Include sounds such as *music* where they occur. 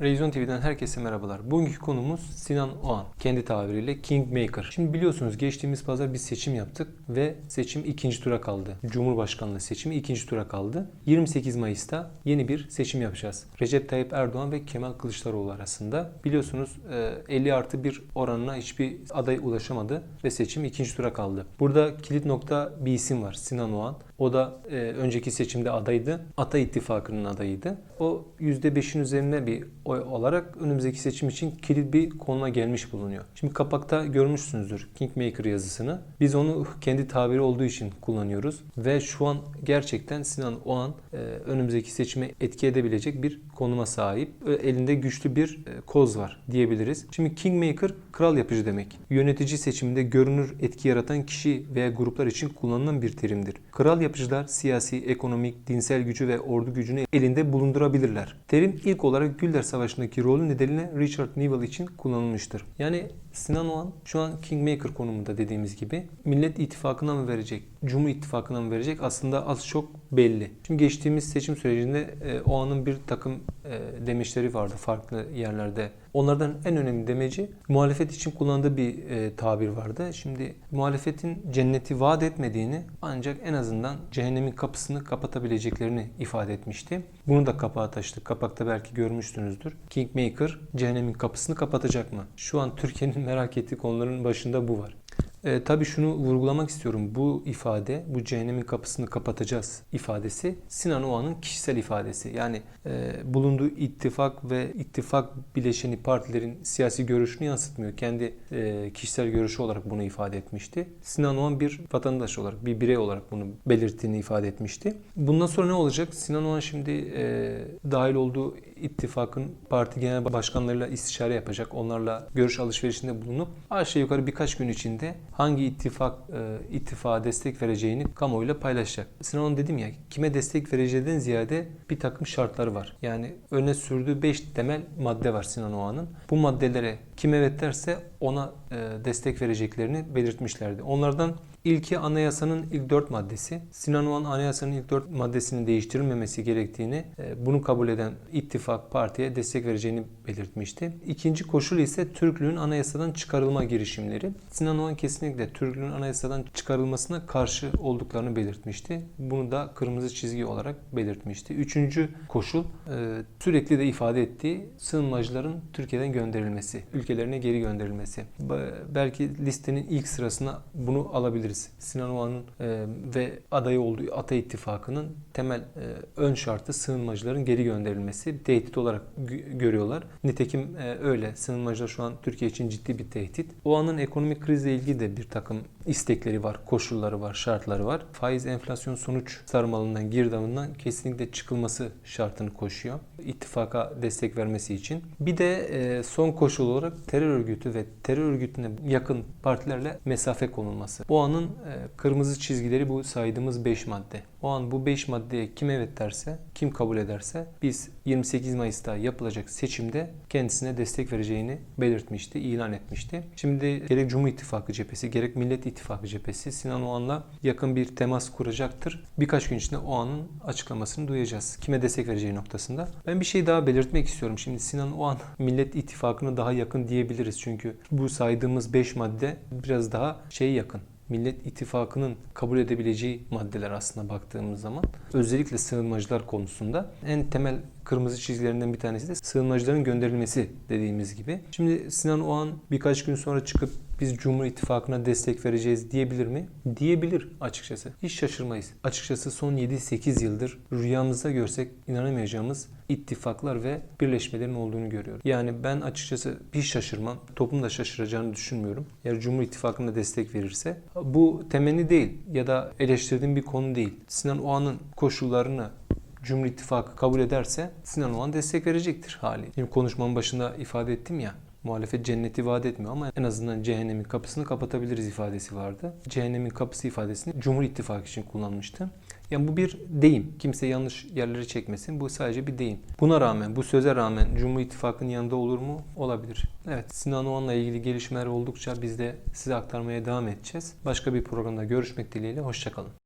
Revizyon TV'den herkese merhabalar. Bugünkü konumuz Sinan Oğan. Kendi tabiriyle Kingmaker. Şimdi biliyorsunuz geçtiğimiz pazar bir seçim yaptık ve seçim ikinci tura kaldı. Cumhurbaşkanlığı seçimi ikinci tura kaldı. 28 Mayıs'ta yeni bir seçim yapacağız. Recep Tayyip Erdoğan ve Kemal Kılıçdaroğlu arasında. Biliyorsunuz e, 50 artı 1 oranına hiçbir aday ulaşamadı ve seçim ikinci tura kaldı. Burada kilit nokta bir isim var. Sinan Oğan. O da e, önceki seçimde adaydı. Ata İttifakı'nın adayıydı. O %5'in üzerine bir olarak önümüzdeki seçim için kilit bir konuma gelmiş bulunuyor. Şimdi kapakta görmüşsünüzdür Kingmaker yazısını. Biz onu kendi tabiri olduğu için kullanıyoruz. Ve şu an gerçekten Sinan Oğan e, önümüzdeki seçime etki edebilecek bir konuma sahip. Elinde güçlü bir e, koz var diyebiliriz. Şimdi Kingmaker kral yapıcı demek. Yönetici seçiminde görünür etki yaratan kişi veya gruplar için kullanılan bir terimdir. Kral yapıcılar siyasi, ekonomik, dinsel gücü ve ordu gücünü elinde bulundurabilirler. Terim ilk olarak Gülder Savaşı'ndaki rolü nedeniyle Richard Newell için kullanılmıştır. Yani Sinan Oğan şu an Kingmaker konumunda dediğimiz gibi Millet İttifakı'na mı verecek, Cumhur İttifakı'na mı verecek aslında az çok belli. Şimdi geçtiğimiz seçim sürecinde e, Oğan'ın bir takım e, demeçleri vardı farklı yerlerde. Onlardan en önemli demeci muhalefet için kullandığı bir e, tabir vardı. Şimdi muhalefetin cenneti vaat etmediğini ancak en azından cehennemin kapısını kapatabileceklerini ifade etmişti. Bunu da kapağa taşıdık. Kapakta belki görmüşsünüzdür. Kingmaker cehennemin kapısını kapatacak mı? Şu an Türkiye'nin merak ettiği konuların başında bu var. E, tabii şunu vurgulamak istiyorum. Bu ifade, bu cehennemin kapısını kapatacağız ifadesi Sinan Oğan'ın kişisel ifadesi. Yani e, bulunduğu ittifak ve ittifak bileşeni partilerin siyasi görüşünü yansıtmıyor. Kendi e, kişisel görüşü olarak bunu ifade etmişti. Sinan Oğan bir vatandaş olarak, bir birey olarak bunu belirttiğini ifade etmişti. Bundan sonra ne olacak? Sinan Oğan şimdi e, dahil olduğu ittifakın parti genel başkanlarıyla istişare yapacak. Onlarla görüş alışverişinde bulunup aşağı yukarı birkaç gün içinde hangi ittifak e, ittifağa destek vereceğini kamuoyuyla paylaşacak. Sinan Oğan dedim ya kime destek vereceğinden ziyade bir takım şartları var. Yani öne sürdüğü 5 temel madde var Sinan Oğan'ın. Bu maddelere kim evet derse ona e, destek vereceklerini belirtmişlerdi. Onlardan İlki anayasanın ilk dört maddesi. Sinan Oğan anayasanın ilk dört maddesinin değiştirilmemesi gerektiğini, e, bunu kabul eden ittifak partiye destek vereceğini belirtmişti. İkinci koşul ise Türklüğün anayasadan çıkarılma girişimleri. Sinan Oğan kesinlikle Türklüğün anayasadan çıkarılmasına karşı olduklarını belirtmişti. Bunu da kırmızı çizgi olarak belirtmişti. Üçüncü koşul e, sürekli de ifade ettiği sığınmacıların Türkiye'den gönderilmesi, ülkelerine geri gönderilmesi. Belki listenin ilk sırasına bunu alabiliriz. Sinan Oğan'ın e, ve adayı olduğu Ata İttifakı'nın temel e, ön şartı sığınmacıların geri gönderilmesi. Tehdit olarak görüyorlar. Nitekim e, öyle. Sığınmacılar şu an Türkiye için ciddi bir tehdit. Oğan'ın ekonomik krizle ilgili de bir takım istekleri var, koşulları var, şartları var. Faiz enflasyon sonuç sarmalından, girdabından kesinlikle çıkılması şartını koşuyor. İttifaka destek vermesi için. Bir de son koşul olarak terör örgütü ve terör örgütüne yakın partilerle mesafe konulması. O anın e, kırmızı çizgileri bu saydığımız 5 madde. O an bu 5 maddeye kim evet derse, kim kabul ederse biz 28 Mayıs'ta yapılacak seçimde kendisine destek vereceğini belirtmişti, ilan etmişti. Şimdi gerek Cumhur İttifakı cephesi, gerek Millet İttifakı cephesi Sinan Oğan'la yakın bir temas kuracaktır. Birkaç gün içinde Oğan'ın açıklamasını duyacağız. Kime destek vereceği noktasında. Ben bir şey daha belirtmek istiyorum. Şimdi Sinan Oğan *laughs* Millet İttifakı'na daha yakın diyebiliriz. Çünkü bu saydığımız 5 madde biraz daha şey yakın. Millet İttifakı'nın kabul edebileceği maddeler aslında baktığımız zaman. Özellikle sığınmacılar konusunda en temel kırmızı çizgilerinden bir tanesi de sığınmacıların gönderilmesi dediğimiz gibi. Şimdi Sinan Oğan birkaç gün sonra çıkıp biz Cumhur İttifakı'na destek vereceğiz diyebilir mi? Diyebilir açıkçası. Hiç şaşırmayız. Açıkçası son 7-8 yıldır rüyamızda görsek inanamayacağımız ittifaklar ve birleşmelerin olduğunu görüyoruz. Yani ben açıkçası hiç şaşırmam. Toplum da şaşıracağını düşünmüyorum. Eğer Cumhur İttifakı'na destek verirse. Bu temenni değil ya da eleştirdiğim bir konu değil. Sinan Oğan'ın koşullarını Cumhur İttifakı kabul ederse Sinan Oğan destek verecektir hali. Şimdi konuşmamın başında ifade ettim ya muhalefet cenneti vaat etmiyor ama en azından cehennemin kapısını kapatabiliriz ifadesi vardı. Cehennemin kapısı ifadesini Cumhur İttifakı için kullanmıştı. Yani bu bir deyim. Kimse yanlış yerlere çekmesin. Bu sadece bir deyim. Buna rağmen, bu söze rağmen Cumhur İttifakı'nın yanında olur mu? Olabilir. Evet, Sinan Oğan'la ilgili gelişmeler oldukça biz de size aktarmaya devam edeceğiz. Başka bir programda görüşmek dileğiyle. Hoşçakalın.